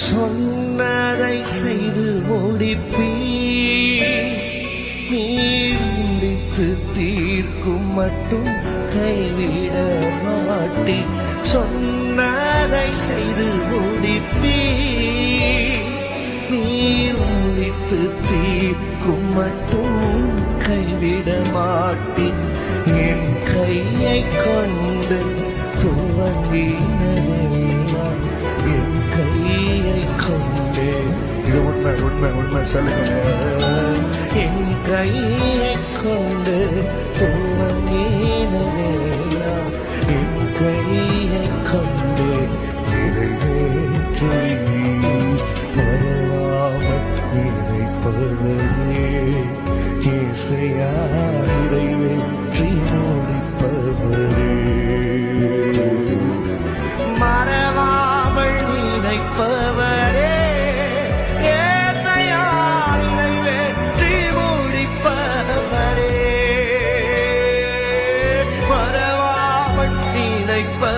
சொன்னதை செய்து முடிப்பீ நீர் முடித்து தீர்க்கும் மட்டும் கைவிட மாட்டி சொன்னதை செய்து முடிப்பீ நீர் முடித்து தீர்க்கும் மட்டும் கைவிட மாட்டி என் கையை கொண்டு துவங்கினதெல்லாம் இது உண்மை உண்மை உண்மை. சொல்லுங்க என் கையை கொண்டு துவங்கினதெல்லாம் என் கையை கொண்டு நிறைவேற்றி வரவாமல் இசையா நிறைவேற்றி முடிப்பவரே மறவாமல் நினைப்பவரே முடிப்பவரே மறவாமல் நினைப்பவரே